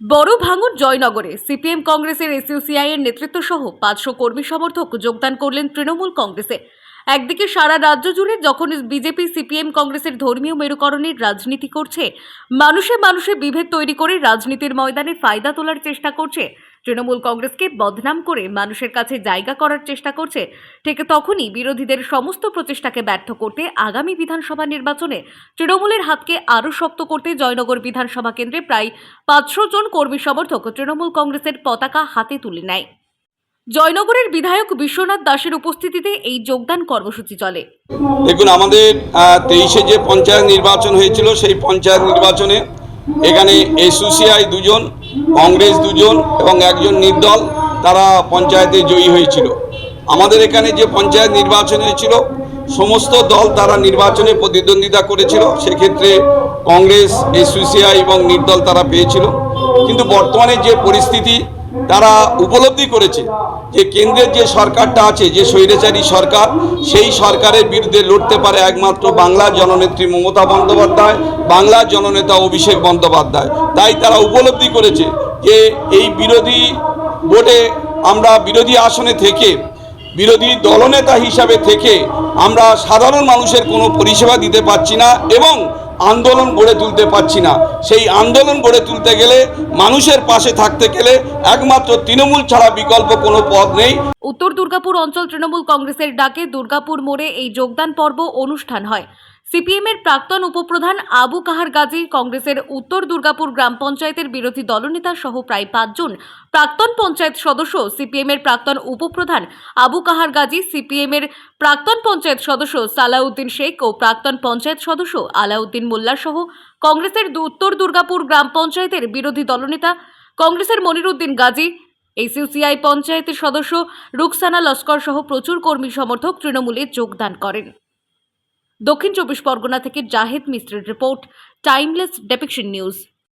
বড় ভাঙন জয়নগরে সিপিএম কংগ্রেসের এসইউসিআই এর নেতৃত্ব সহ পাঁচশো কর্মী সমর্থক যোগদান করলেন তৃণমূল কংগ্রেসে। একদিকে সারা রাজ্য জুড়ে যখন বিজেপি সিপিএম কংগ্রেসের ধর্মীয় মেরুকরণের রাজনীতি করছে, মানুষে মানুষে বিভেদ তৈরি করে রাজনীতির ময়দানে ফায়দা তোলার চেষ্টা করছে তৃণমূল কংগ্রেসকে বদনাম করে মানুষের কাছে জায়গা করার চেষ্টা করছে, ঠিক তখনই বিরোধীদের সমস্ত প্রচেষ্টাকে ব্যর্থ করতে আগামী বিধানসভা নির্বাচনে তৃণমূলের হাতকে আরও শক্ত করতে জয়নগর বিধানসভা কেন্দ্রে প্রায় পাঁচশো জন কর্মী সমর্থক তৃণমূল কংগ্রেসের পতাকা হাতে তুলে নেয়। জয়নগরের বিধায়ক বিশ্বনাথ দাসের উপস্থিতিতে এই যোগদান কর্মসূচি চলে। দেখুন, আমাদের তেইশে যে পঞ্চায়েত নির্বাচন হয়েছিল, সেই পঞ্চায়েত নির্বাচনে এখানে এসোসিআই দুজন কংগ্রেস দুজন এবং একজন নির্দল, তারা পঞ্চায়েতে জয়ী হয়েছিল। আমাদের এখানে যে পঞ্চায়েত নির্বাচন হয়েছিল সমস্ত দল তারা নির্বাচনে প্রতিদ্বন্দ্বিতা করেছিল। সেক্ষেত্রে কংগ্রেস এসোসিআই এবং নির্দল তারা পেয়েছিল। কিন্তু বর্তমানে যে পরিস্থিতি তারা উপলব্ধি করেছে যে কেন্দ্রের যে সরকারটা আছে, যে স্বৈরাচারী সরকার, সেই সরকারের বিরুদ্ধে লড়তে পারে একমাত্র বাংলার জননেত্রী মমতা বন্দ্যোপাধ্যায়, বাংলার জননেতা অভিষেক বন্দ্যোপাধ্যায়। তাই তারা উপলব্ধি করেছে যে এই বিরোধী ভোটে আমরা বিরোধী আসনে থেকে বিরোধী দলনেতা হিসাবে থেকে আমরা সাধারণ মানুষের কোনো পরিষেবা দিতে পারছি না এবং আন্দোলন গড়ে তুলতে পারছি না। সেই আন্দোলন গড়ে তুলতে গেলে মানুষের পাশে থাকতে গেলে একমাত্র তৃণমূল ছাড়া বিকল্প কোনো পথ নেই। উত্তর দুর্গাপুর অঞ্চল তৃণমূল কংগ্রেসের ডাকে দুর্গাপুর মোড়ে এই যোগদান পর্ব অনুষ্ঠান হয়। সিপিএম এর প্রাক্তন উপপ্রধান আবু কাহার গাজী, কংগ্রেসের উত্তর দুর্গাপুর গ্রাম পঞ্চায়েতের বিরোধী দলনেতা সহ প্রায় পাঁচজন। প্রাক্তন পঞ্চায়েত সদস্য সিপিএম এর প্রাক্তন উপপ্রধান আবু কাহার গাজী সিপিএম এর প্রাক্তন পঞ্চায়েত সদস্য সালাউদ্দিন শেখ ও প্রাক্তন পঞ্চায়েত সদস্য আলাউদ্দিন মোল্লা সহ কংগ্রেসের উত্তর দুর্গাপুর গ্রাম পঞ্চায়েতের বিরোধী দলনেতা কংগ্রেসের মনিরুদ্দিন গাজী এইচইউসিআই পঞ্চায়েতের সদস্য রুকসানা লস্কর সহ প্রচুর কর্মী সমর্থক তৃণমূলে যোগদান করেন। দক্ষিণ চব্বিশ পরগনা থেকে জাহেদ মিস্ত্রির রিপোর্ট টাইমলেস ডেপিকশন নিউজ।